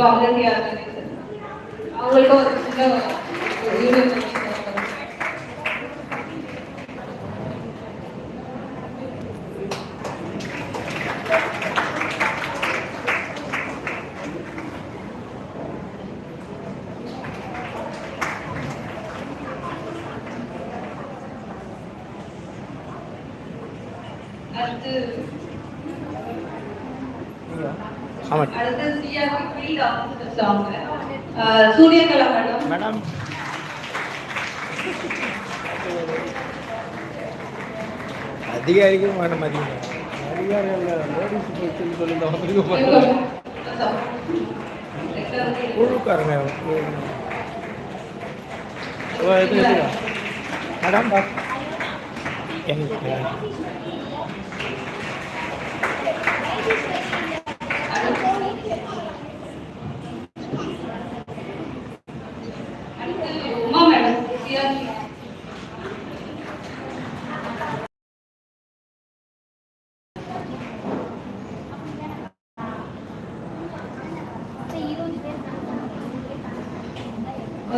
College organiser ஒரு சின்ன அதிகாரிக்கும் madam அதிகம் அதிகாரிகள் லேடிஸ் போய் சொல்லி இந்த குழுக்காரங்க ஓ எது எதுங்க மேடம் எங்க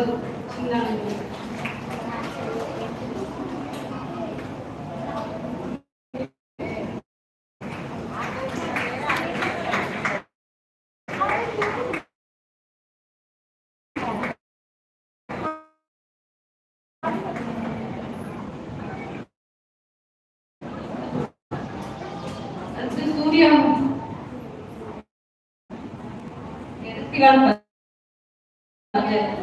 아이고 콩나물 Gracias.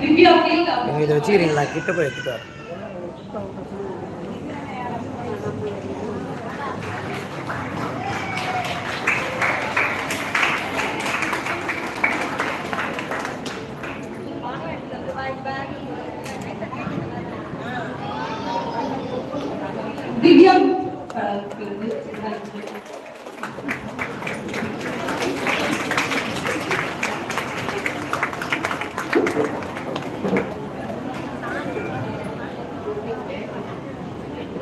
நீங்கள் இதை வச்சுக்கிறீங்களா கிட்ட போய் எடுத்துட்டு வரேன் திவ்யா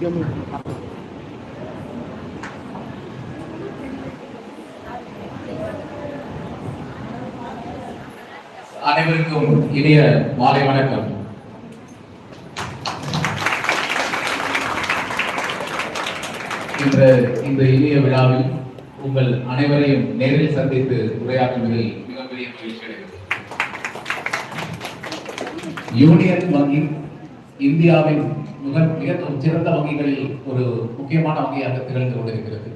அனைவருக்கும் இனிய மாலை வணக்கம். இன்று இந்த இனிய விழாவில் உங்கள் அனைவரையும் நேரில் சந்தித்து உரையாற்றுவதில் மிகப்பெரிய மகிழ்ச்சி அடைகிறது. யூனியன் வங்கி இந்தியாவின் மிக மிக சிறந்த வங்கிகளில் ஒரு முக்கியமான வங்கியாக திகழ்ந்து கொண்டிருக்கிறது.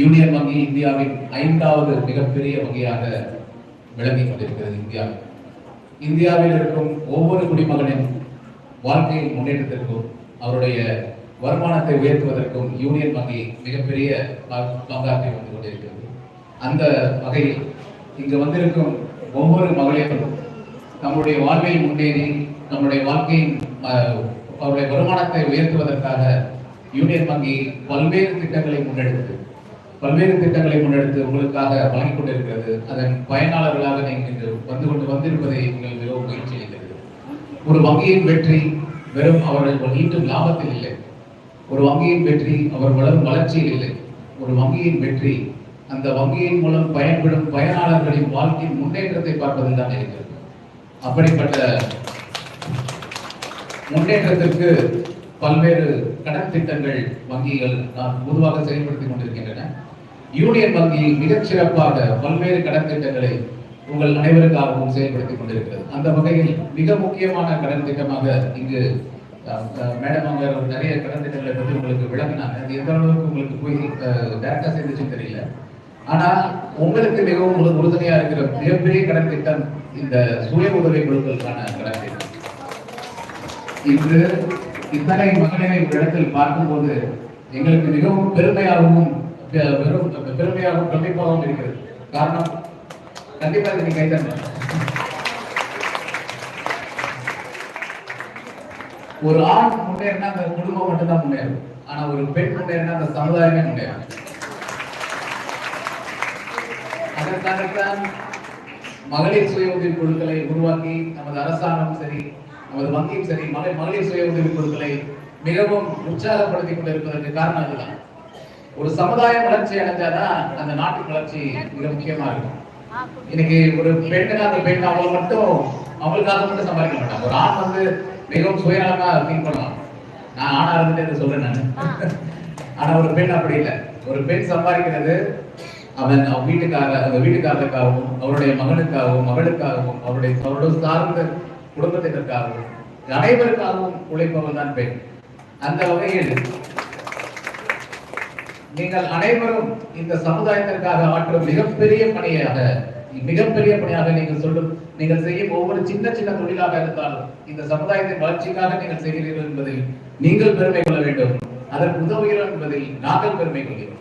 யூனியன் வங்கி இந்தியாவின் ஐந்தாவது மிகப்பெரிய வங்கியாக விளங்கி கொண்டிருக்கிறது இந்தியாவில் இந்தியாவில் இருக்கும் ஒவ்வொரு குடிமகனின் வாழ்க்கையில் முன்னேற்றத்திற்கும் அவருடைய வருமானத்தை உயர்த்துவதற்கும் யூனியன் வங்கி மிகப்பெரிய பங்காற்றி வந்து கொண்டிருக்கிறது. அந்த வகையில் இங்கு வந்திருக்கும் ஒவ்வொரு மகளிரும் நம்முடைய வாழ்வில் முன்னேறி நம்முடைய வாழ்க்கையின் அவருடைய வருமானத்தை உயர்த்துவதற்காக யூனியன் வங்கி பல்வேறு திட்டங்களை முன்னெடுத்தது. பல்வேறு திட்டங்களை முன்னெடுத்து உங்களுக்காக வழங்கிக் கொண்டிருக்கிறது. அதன் பயனாளர்களாக நீங்கள் வந்து கொண்டு வந்திருப்பதை நீங்கள் மிகவும் மகிழ்ச்சி அளிக்கிறது. ஒரு வங்கியின் வெற்றி வெறும் அவர்கள் ஈட்டும் லாபத்தில் இல்லை. ஒரு வங்கியின் வெற்றி அவர் வளரும் வளர்ச்சியில் இல்லை. ஒரு வங்கியின் வெற்றி அந்த வங்கியின் மூலம் பயன்படும் பயனாளர்களின் வாழ்க்கையின் முன்னேற்றத்தை பார்ப்பதில் தான் இருக்கிறது. அப்படிப்பட்ட முன்னேற்றத்திற்கு பல்வேறு கடன் திட்டங்கள் வங்கிகள் நான் பொதுவாக செயல்படுத்திக் கொண்டிருக்கின்றன. யூனியன் வங்கி மிகச் சிறப்பாக பல்வேறு கடன் திட்டங்களை உங்கள் அனைவருக்காகவும் செயல்படுத்திக் கொண்டிருக்கிறது. அந்த வகையில் மிக முக்கியமான கடன் திட்டமாக இங்கு மேடம் அவங்க நிறைய கடன் திட்டங்களை பற்றி உங்களுக்கு விளங்கினாங்க அது எந்த அளவுக்கு உங்களுக்கு போய் டேரக்டா சேர்ந்துச்சுன்னு தெரியல. ஆனா உங்களுக்கு மிகவும் உறுதுணையா இருக்கிற மிகப்பெரிய கடன் திட்டம் இந்த சுய உதவி குழுக்களுக்கான கடன் திட்டம் இன்று இத்தகைய மகளிரை ஒரு இடத்தில் பார்க்கும்போது எங்களுக்கு மிகவும் பெருமையாகவும் வெறும் பெருமையாகவும் கண்டிப்பாகவும் இருக்கிறது. காரணம் கண்டிப்பா நீங்க கைத்தரணும் ஒரு ஆண் முன்னேறினா அந்த குடும்பம் மட்டும்தான் முன்னேறும். ஆனா ஒரு பெண் முன்னேறினா அந்த சமுதாயமே முன்னேறும் அதற்காகத்தான் மகளிர் சுய உதவி குழுக்களை உருவாக்கி நமது அரசாங்கம் சரி நமது வங்கியும் சரி மலை மகளிர் சுய உதவி குழுக்களை மிகவும் உற்சாகப்படுத்திக் கொண்டிருப்பதற்கு காரணம் அதுதான். ஒரு சமுதாய வளர்ச்சி அடைஞ்சாதான் அந்த நாட்டின் வளர்ச்சி மிக முக்கியமா இருக்கும். இன்னைக்கு ஒரு பெண்ணுக்கு அந்த பெண் அவங்க மட்டும் அவங்களுக்காக மட்டும் சம்பாதிக்க மாட்டாங்க. ஒரு ஆண் வந்து மிகவும் சுயநலமா ஃபீல் பண்ணலாம் நான் ஆணா இருந்துட்டு இதை சொல்றேன் நான். ஆனா ஒரு பெண் அப்படி இல்லை. ஒரு பெண் சம்பாதிக்கிறது அவன் அவன் வீட்டுக்காக அந்த வீட்டுக்காரருக்காகவும் அவருடைய மகனுக்காகவும் மகளுக்காகவும் அவருடைய அவரோட சார்ந்த குடும்பத்தினருக்காகவும் அனைவருக்காகவும் உழைப்பவன் தான் பெண். அந்த வகையில் நீங்கள் அனைவரும் இந்த சமுதாயத்திற்காக ஆற்றும் மிகப்பெரிய பணியாக மிகப்பெரிய பணியாக நீங்கள் சொல்லும் நீங்கள் செய்யும் ஒவ்வொரு சின்ன சின்ன தொழிலாக இருந்தாலும் இந்த சமுதாயத்தின் வளர்ச்சிக்காக நீங்கள் செய்கிறீர்கள் என்பதில் நீங்கள் பெருமை கொள்ள வேண்டும். அதற்கு உதவுகிறோம் என்பதில் நாங்கள் பெருமை கொள்கிறோம்.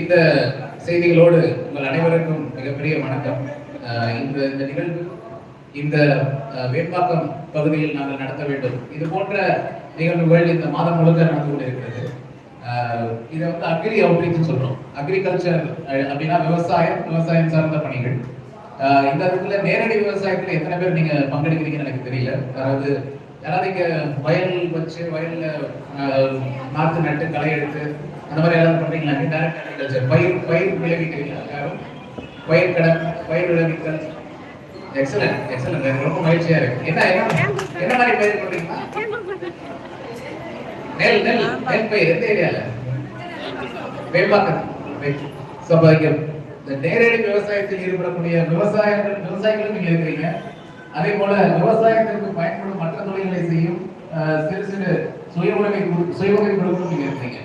இந்த செய்திகளோடு உங்கள் அனைவருக்கும் மிகப்பெரிய வணக்கம். அஹ் இந்த இந்த நிகழ்வு இந்த வேட்பாக்கம் பகுதியில் நாங்கள் நடத்த வேண்டும். இது போன்ற நிகழ்வுகள் இந்த மாதம் முழுக்க நடந்து கொண்டிருக்கிறது. இதை வந்து அக்ரி அவுட்ரீச் சொல்றோம். அக்ரிகல்ச்சர் அப்படின்னா விவசாயம் விவசாயம் சார்ந்த பணிகள். இந்த இடத்துல நேரடி விவசாயத்துல எத்தனை பேர் நீங்க பங்கெடுக்கிறீங்கன்னு எனக்கு தெரியல. அதாவது யாராவது இங்க வயல் வச்சு வயல்ல நாற்று நட்டு களை எடுத்து அந்த மாதிரி ஏதாவது பண்றீங்களா? டேரக்ட் அக்ரிகல்ச்சர் பயிர் பயிர் விளைவிக்கிறீங்களா? யாரும்? பயிர் கடன் பயிர் விளைவித்தல் எக்ஸலன்ட் எக்ஸலன்ட் எனக்கு ரொம்ப மகிழ்ச்சியா இருக்கு. என்ன என்ன மாதிரி பயிர் பண்றீங்களா நெல் நெல் நெல் பயிர் எந்த ஏரியால? வேம்பாக்கம் ஸோ இந்த நேரடி விவசாயத்தில் ஈடுபடக்கூடிய விவசாயங்கள் விவசாயிகளும் நீங்க இருக்கிறீங்க. அதே போல விவசாயத்திற்கு பயன்படும் மற்ற தொழில்களை செய்யும் சிறு சிறு சுய உணவை சுய உதவி கொடுக்கணும் நீங்க இருக்கிறீங்க.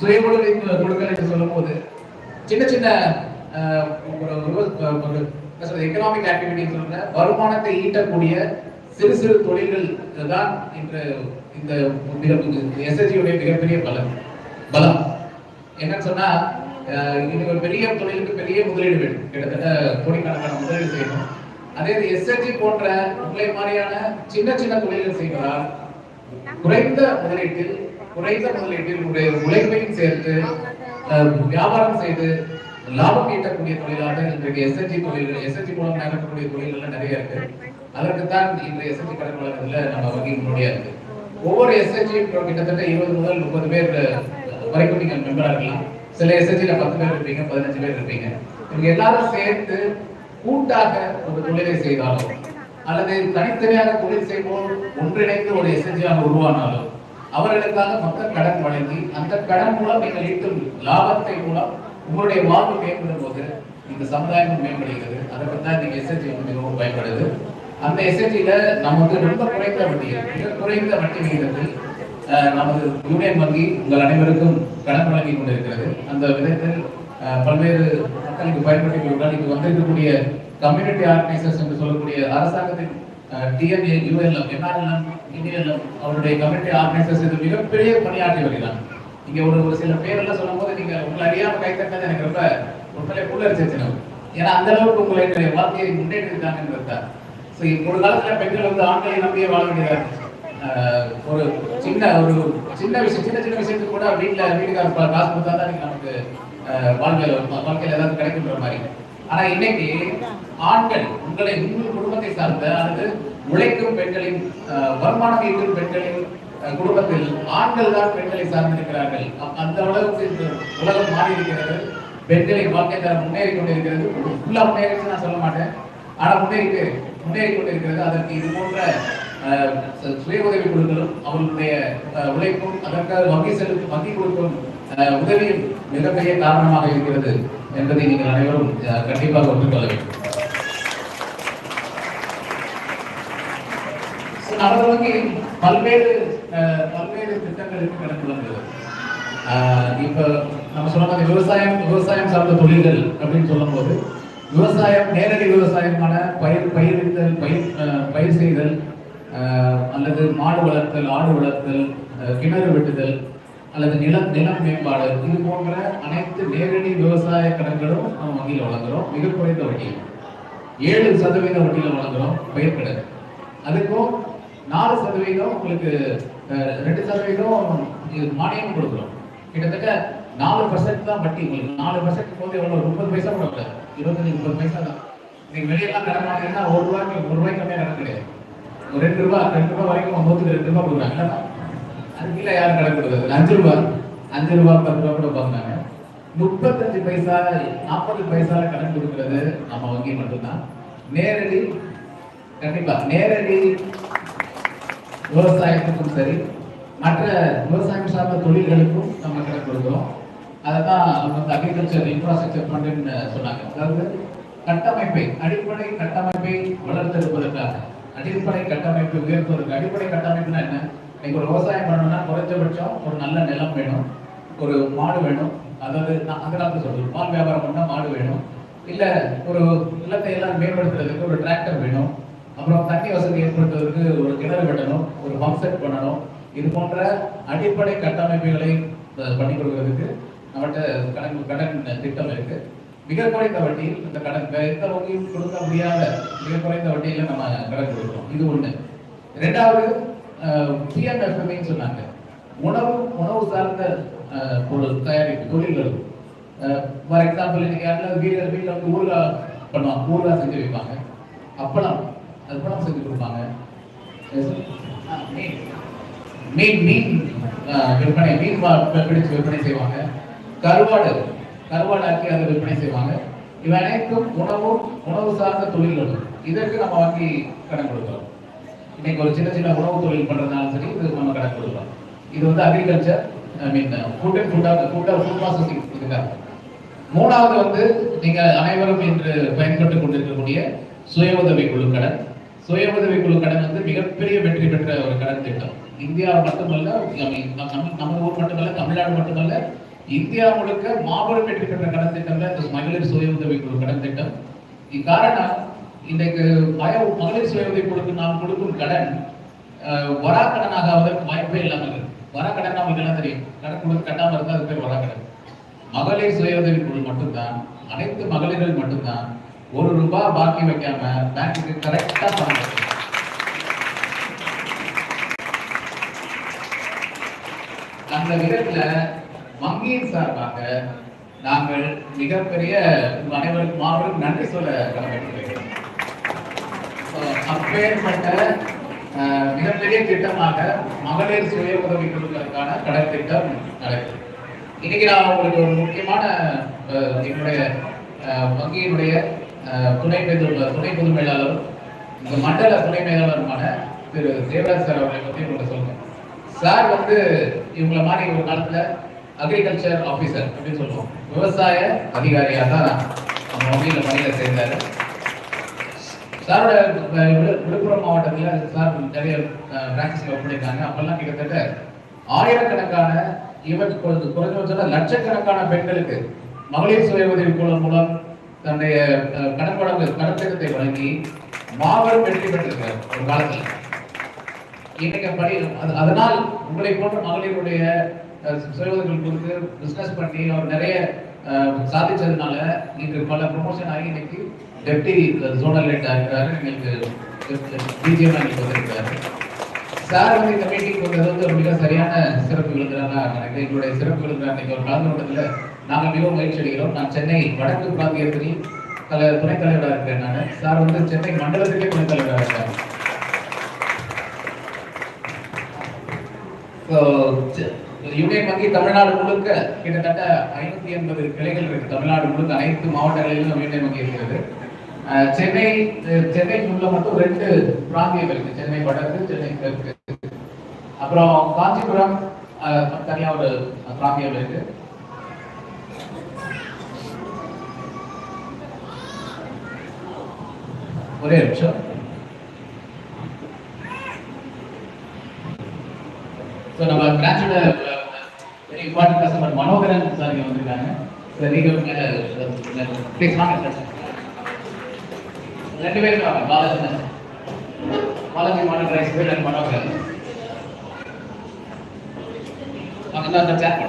சுய உதவி கு- என்று சொல்லும் போது சின்ன சின்ன எக்கனாமிக் ஆக்டிவிட்டி சொல்ற வருமானத்தை ஈட்டக்கூடிய சிறு சிறு தொழில்கள் தான் இன்று இந்த எஸ்எஸ்ஜியுடைய மிகப்பெரிய பலம். பலம். என்னன்னு சொன்னா இன்னைக்கு ஒரு பெரிய தொழிலுக்கு பெரிய முதலீடு வேணும். கிட்டத்தட்ட கோடிக்கணக்கான முதலீடு செய்யணும். அதே இது எஸ்எஸ்ஜி போன்ற உங்களை மாதிரியான சின்ன சின்ன தொழில்கள் செய்வதால் குறைந்த முதலீட்டில் குறைந்த முதலீட்டில் உங்களுடைய உழைப்பையும் சேர்த்து வியாபாரம் செய்து லாபம் ஈட்டக்கூடிய தொழிலாக இன்றைக்கு எஸ்எஸ்டி தொழில்கள் எஸ்எஸ்டி மூலம் நடக்கக்கூடிய தொழில்கள்லாம் நிறைய இருக்கு. அதற்குத்தான் இந்த எஸ்எஸ்டி கடன் வழக்கத்துல நம்ம வங்கி முன்னோடியா இருக்கு. ஒவ்வொரு எஸ்எஸ்டி கிட்டத்தட்ட இருபது முதல் முப்பது பேர் வரைக்கும் நீங்கள் மெம்பரா இருக்கலாம். சில எஸ்எஸ்ஜில பத்து பேர் இருப்பீங்க பதினஞ்சு பேர் இருப்பீங்க. இவங்க எல்லாரும் சேர்த்து கூட்டாக ஒரு தொழிலை செய்தாலும் அல்லது தனித்தனியாக தொழில் செய்வோர் ஒன்றிணைந்து ஒரு எஸ்எஸ்டியாக உருவானாலும் அவர்களுக்காக மக்கள் கடன் வழங்கி அந்த கடன் மூலம் நீங்கள் ஈட்டும் லாபத்தை மூலம் உங்களுடைய வாழ்வு மேம்படும் போது இந்த சமுதாயம் மேம்படுகிறது. அதை பற்றி தான் இந்த எஸ்எஸ்ஜி வந்து மிகவும் பயன்படுது. அந்த எஸ்எஸ்சியில நம்ம வந்து ரொம்ப குறைந்த வட்டியில் மிக குறைந்த வட்டி விகிதத்தில் நமது யூனியன் வங்கி உங்கள் அனைவருக்கும் கடன் வழங்கி கொண்டிருக்கிறது. அந்த விதத்தில் அஹ், பல்வேறு மக்களுக்கு பயன்படுத்திக் இங்கு வந்திருக்கக்கூடிய கம்யூனிட்டி ஆர்கனைசர்ஸ் என்று சொல்லக்கூடிய அரசாங்கத்தின் டிஎன்ஏ யூஎல்எம் என்ஆர்எல்எம் இந்தியஎல்எம் அவருடைய கம்யூனிட்டி ஆர்கனைசர்ஸ் இது மிகப்பெரிய பணியாற்றி வருகிறாங்க இங்க ஒரு ஒரு சில பேரெல்லாம் சொல்லும் போது நீங்க உங்களை அறியாம கை தட்டது எனக்கு ரொம்ப உண்மையிலே புல்லரிச்சிருச்சு நமக்கு. ஏன்னா அந்த அளவுக்கு உங்களுடைய வாழ்க்கையை முன்னேற்றி இருக்காங்கன்னு ஸோ ஒரு காலத்துல பெண்கள் வந்து ஆண்களை நம்பியே வாழ வேண்டியதா ஒரு சின்ன ஒரு சின்ன விஷயம் சின்ன சின்ன விஷயத்துக்கு கூட வீட்டுல வீட்டுக்கார காசு கொடுத்தா தான் நீங்க நமக்கு வாழ்க்கையில வாழ்க்கையில ஏதாவது கிடைக்குன்ற மாதிரி. ஆனா இன்னைக்கு ஆண்கள் உங்களை உங்கள் குடும்பத்தை சார்ந்த அல்லது உழைக்கும் பெண்களின் ஆஹ் வருமானம் ஈட்டும் பெண்களின் குடும்பத்தில் ஆண்கள் தான் பெண்களை சார்ந்திருக்கிறார்கள். அந்த அளவுக்கு உலகம் மாறி இருக்கிறது பெண்களின் வாழ்க்கை தரம் முன்னேறி கொண்டிருக்கிறது ஃபுல்லா முன்னேறிச்சு நான் சொல்ல மாட்டேன். ஆனா முன்னேறிட்டு முன்னேறி கொண்டிருக்கிறது. அதற்கு இது போன்ற சுய உதவி குழுக்களும் அவர்களுடைய உழைப்பும் அதற்காக வங்கி செலுத்தும் வங்கி கொடுக்கும் அஹ், உதவியும் மிகப்பெரிய காரணமாக இருக்கிறது என்பதை நீங்கள் அனைவரும் கண்டிப்பாக ஒற்றுக்கொள்ள வேண்டும். பல்வேறு பல்வேறு திட்டங்களுக்கு கடன் வழங்குகிறது இப்போ நம்ம சொன்ன மாதிரி விவசாயம் விவசாயம் சார்ந்த தொழில்கள் அப்படின்னு சொல்லும்போது விவசாயம் நேரடி விவசாயமான பயிர் பயிரித்தல் பயிர் பயிர் செய்தல் அல்லது மாடு வளர்த்தல் ஆடு வளர்த்தல் கிணறு வெட்டுதல் அல்லது நிலம் நிலம் மேம்பாடு இது போன்ற அனைத்து நேரடி விவசாய கடன்களும் நம்ம வங்கியில் வழங்குறோம். மிக குறைந்த வட்டியில். ஏழு சதவீத வட்டியில் வழங்குறோம் பயிர் கடன் அதுக்கும் நாலு சதவீதம் உங்களுக்கு ரெண்டு சதவீதம் மானியம் கொடுக்குறோம். கிட்டத்தட்ட நாலு பர்சன்ட் தான் வட்டி. உங்களுக்கு நாலு பர்சன்ட் போது எவ்வளோ முப்பது பைசா கூட இல்லை. இருபத்தஞ்சு முப்பது பைசா தான். நீங்கள் வெளியெல்லாம் கடன் வாங்கினா ஒரு ரூபாய்க்கு ஒரு ரூபாய்க்கு கம்மியாக கடன் கிடையாது. ஒரு ரெண்டு ரூபா ரெண்டு ரூபா வரைக்கும் நூற்றுக்கு ரெண்டு ரூபா கொடுக்குறாங்க. அது கீழே யாரும் கடன் கொடுக்குறது? அஞ்சு ரூபா. அஞ்சு ரூபா பத்து ரூபா கூட பார்க்குறாங்க முப்பத்தஞ்சு பைசா நாற்பது பைசால கடன் கொடுக்கறது நம்ம வங்கி மட்டும்தான். நேரடி கண்டிப்பாக நேரடி விவசாயத்துக்கும் சரி மற்ற விவசாயம் சார்ந்த தொழில்களுக்கும் நம்ம கடன் அதை தான் நம்ம வந்து அக்ரிகல்ச்சர் இன்ஃப்ராஸ்ட்ரக்சர் ஃபண்டுன்னு சொன்னாங்க. அதாவது கட்டமைப்பை அடிப்படை கட்டமைப்பை வளர்த்தெடுப்பதற்காக. அடிப்படை கட்டமைப்பை உயர்த்துவதற்கு அடிப்படை கட்டமைப்புனா என்ன? இன்னைக்கு ஒரு விவசாயம் பண்ணணும்னா குறைஞ்சபட்சம் ஒரு நல்ல நிலம் வேணும் ஒரு மாடு வேணும். அதாவது நான் அந்த காலத்துல சொல்றது பால் வியாபாரம் பண்ணால் மாடு வேணும். இல்லை ஒரு நிலத்தை எல்லாம் மேம்படுத்துறதுக்கு ஒரு டிராக்டர் வேணும். அப்புறம் தண்ணி வசதி ஏற்படுத்துவதற்கு ஒரு கிணறு வெட்டணும் ஒரு பம்ப் செட் பண்ணணும். இது போன்ற அடிப்படை கட்டமைப்புகளை பண்ணி கொடுக்கறதுக்கு நம்மகிட்ட கடன் கடன் திட்டம் இருக்கு. மிக குறைந்த வட்டியில் இந்த கடன் எந்த வங்கியும் கொடுக்க முடியாத மிக குறைந்த வட்டியில நம்ம கடன் கொடுக்கிறோம். இது ஒண்ணு. ரெண்டாவது பிஎம்எஃப்எம்ஐன்னு சொன்னாங்க. உணவு உணவு சார்ந்த பொருள் தயாரிப்பு தொழில்கள். ஃபார் எக்ஸாம்பிள் இன்னைக்கு யாருன்னா வீடு வீட்டில் வந்து ஊர்கா பண்ணுவாங்க. ஊர்கா செஞ்சு வைப்பாங்க. அப்பளம். அப்பளம் செஞ்சு கொடுப்பாங்க. மீன் மீன் மீன் விற்பனை மீன் வா- பிடிச்சு விற்பனை செய்வாங்க. கருவாடு கருவாடு ஆக்கி அதை விற்பனை செய்வாங்க. இவை அனைத்தும் உணவும் உணவு சார்ந்த தொழில்களும் இதற்கு நம்ம வாங்கி கடன் கொடுக்கிறோம். இன்னைக்கு ஒரு சின்ன சின்ன உணவு தொழில் பண்றதுனாலும் சரி இது நம்ம கடன் கொடுக்கிறோம். இது வந்து agriculture I mean food and food food food processing இதுக்காக மூணாவது வந்து நீங்கள் அனைவரும் இன்று பயன்பட்டு கொண்டிருக்கக்கூடிய சுய உதவி குழு கடன். சுய உதவி குழு கடன் வந்து மிகப்பெரிய வெற்றி பெற்ற ஒரு கடன் திட்டம். இந்தியா மட்டுமல்ல நம்ம ஊர் மட்டுமல்ல தமிழ்நாடு மட்டுமல்ல இந்தியா முழுக்க மாபெரும் வெற்றி பெற்ற கடன் திட்டம் தான் இந்த மகளிர் சுய உதவி குழு கடன் திட்டம். இக்காரணம் இன்றைக்கு பய மகளிர் சுய உதவி குழுக்கு நாம் கொடுக்கும் கடன் வராக்கடனாக ஆவதற்கு வாய்ப்பே இல்லாமல் இருக்கு. வராக்கடன் நமக்கு எல்லாம் தெரியும்? கடன் கொடுத்து கட்டாமல் இருந்தால் அது பேர் வராக்கடன். மகளிர் சுய உதவி குழு மட்டும்தான் அனைத்து மகளிர்கள் மட்டும்தான் ஒரு ரூபாய் பாக்கி வைக்காம பேங்க்குக்கு கரெக்டா பணம் அந்த விதத்துல வங்கியின் சார்பாக நாங்கள் மிகப்பெரிய அனைவருக்கும் மாபெரும் நன்றி சொல்ல கடமைப்பட்டிருக்கிறோம். அப்பேற்பட்ட மிகப்பெரிய திட்டமாக மகளிர் சுய உதவி குழுக்களுக்கான கடன் திட்டம் நடக்குது இன்னைக்கு நான் உங்களுக்கு ஒரு முக்கியமான என்னுடைய அஹ், வங்கியினுடைய துணை பெற்றுள்ள துணை பொது மேலாளரும் இந்த மண்டல துணை மேலாளருமான திரு தேவராஜ் சார் அவர்களை பற்றி உங்களுக்கு சொல்லுங்கள் சார் வந்து இவங்கள மாதிரி ஒரு காலத்துல அக்ரிகல்ச்சர் ஆஃபீஸர் அப்படின்னு சொல்லுவோம். விவசாய அதிகாரியாக தான் அவங்க வங்கியில் பணியில் சேர்ந்தாரு. சாரோட விழுப்புரம் மாவட்டத்தில் சார் நிறைய பிரான்ச்சஸ்ல ஒப்படைத்தாங்க பண்ணியிருக்காங்க. அப்பெல்லாம் கிட்டத்தட்ட ஆயிரக்கணக்கான இவன் குறைஞ்சபட்சம் லட்சக்கணக்கான பெண்களுக்கு மகளிர் சுய உதவி குழு மூலம் தன்னுடைய கடன் வழங்கு கடன் வழங்கி மாபெரும் வெற்றி பெற்றிருக்கிறார் ஒரு காலத்தில். இன்னைக்கு படி அது- அதனால் உங்களை போன்ற மகளிருடைய அஹ், கொடுத்து பிஸ்னஸ் பண்ணி அவர் நிறைய சாதிச்சதுனால இங்கு பல ப்ரொமோஷன் ஆகி இன்னைக்கு டெப்டி ஜோனல் ஹெட் ஆகிறாரு. எங்களுக்கு பிஜிஎம் எங்களுக்கு வந்திருக்காரு சார் வந்து இந்த மீட்டிங் கொண்டது வந்து மிக சரியான சிறப்பு விருந்தினராக எனக்கு எங்களுடைய சிறப்பு விருந்தினர் இன்னைக்கு ஒரு கலந்து கொண்டதுல நாங்கள் மிகவும் முயற்சி அடைகிறோம் நான் சென்னை வடக்கு பிராந்தியத்தில் தல துணைத் தலைவராக இருக்கிறேன் நான். சார் வந்து சென்னை மண்டலத்திலே துணைத் தலைவராக இருக்காரு யூனியன் வங்கி தமிழ்நாடு முழுக்க கிட்டத்தட்ட ஐநூத்தி எண்பது கிளைகள் இருக்கு. தமிழ்நாடு முழுக்க அனைத்து மாவட்டங்களிலும் யூனியன் வங்கி இருக்கிறது. சென்னை சென்னை உள்ள மட்டும் ரெண்டு பிராந்தியம் இருக்கு. சென்னை வடக்கு சென்னை தெற்கு அப்புறம் காஞ்சிபுரம் அஹ், தனியா ஒரு பிராந்தியம் இருக்கு. ஒரே நிமிஷம். ஸோ நம்ம பிரான்ச்சோட very important customer Manoharan sir இங்கே வந்திருக்காங்க. சார் நீங்கள் ப்ளீஸ் வாங்க சார் ரெண்டு பேரும் வாங்க பாலாஜி பாலாஜி மாடல் ரைஸ் பேர் அண்ட் மனோகரன் அவங்க தான் அந்த சேர்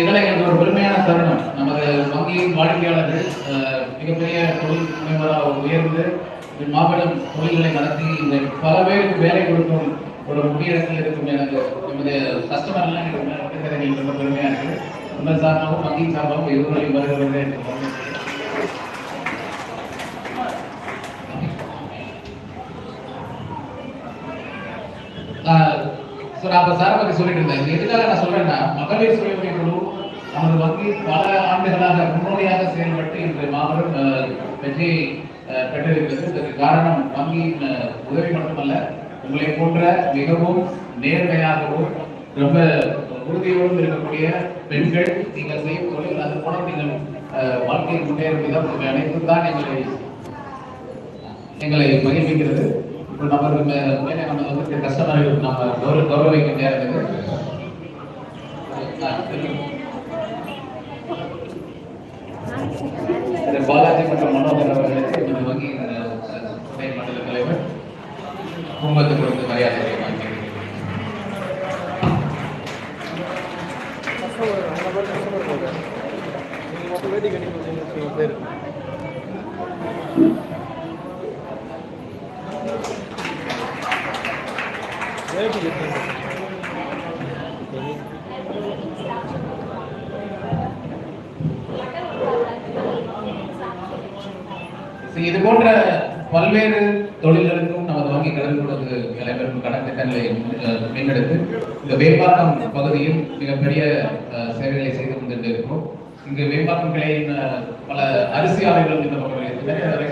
பண்ணுங்க ஸோ இதெல்லாம் ஒரு பெருமையான தருணம். நமது வங்கியின் வாடிக்கையாளர்கள் மிகப்பெரிய தொழில் முனைவராக உயர்ந்து மாபெரும் தொழில்களை நடத்தி இந்த பல பேருக்கு வேலை கொடுக்கும் ஒரு முக்கிய இடத்தில் இருக்கும் எனக்கு நமது கஸ்டமர்லாம் எனக்கு ரொம்ப எங்களுக்கு ரொம்ப பெருமையாக இருக்குது உங்கள் சார்பாகவும் வங்கியின் சார்பாகவும் இருவரையும் வருகிறது ஸோ நான் அப்போ சாரை பற்றி சொல்லிட்டு இருந்தேன். எதுக்காக நான் சொல்கிறேன்னா மகளிர் சுய குழு நமது வங்கி பல ஆண்டுகளாக முன்னோடியாக செயல்பட்டு இன்று மாபெரும் அஹ், வெற்றியை பெற்றிருக்கிறது. இதற்கு காரணம் வங்கியின் உதவி மட்டுமல்ல உங்களை போன்ற மிகவும் நேர்மையாகவும் ரொம்ப உறுதியோடும் இருக்கக்கூடிய பெண்கள் நீங்கள் செய்யும் தொழில் அது போல நீங்கள் அஹ், வாழ்க்கையில் முன்னேறும் விதம் உங்கள் அனைத்தும் தான் எங்களை எங்களை மகிழ்விக்கிறது. இப்போ நமக்கு மேலே நம்ம வந்து கஸ்டமர்கள் நம்ம கௌரவ கௌரவிக்க நேரம் இது திரு பாலாஜி மற்றும் மனோகர் அவர்களுக்கு இந்த வங்கி அஹ், துணை மண்டல தலைவர் குடும்பத்துக்கு கொடுத்து மரியாதை வாங்கியிருக்கிறேன் கஸ்டமர் அங்கே பேர் கஸ்டமர் போங்க நீங்கள் மொத்தம் வேதி கணிப்பு பேர் வேட்டி கட்டிங்க So, இது போன்ற பல்வேறு தொழில்களுக்கும் நமது வங்கி கடன் கொடுத்து அனைவருக்கும் கடன் திட்டங்களை அஹ், இந்த வேம்பாக்கம் பகுதியில் மிகப்பெரிய அஹ், சேவைகளை செய்து கொண்டிருக்கிறோம் இங்கு வேம்பாக்கம் கிளையின் பல அரிசி ஆலைகளும் இந்த பகுதியில் நிறைய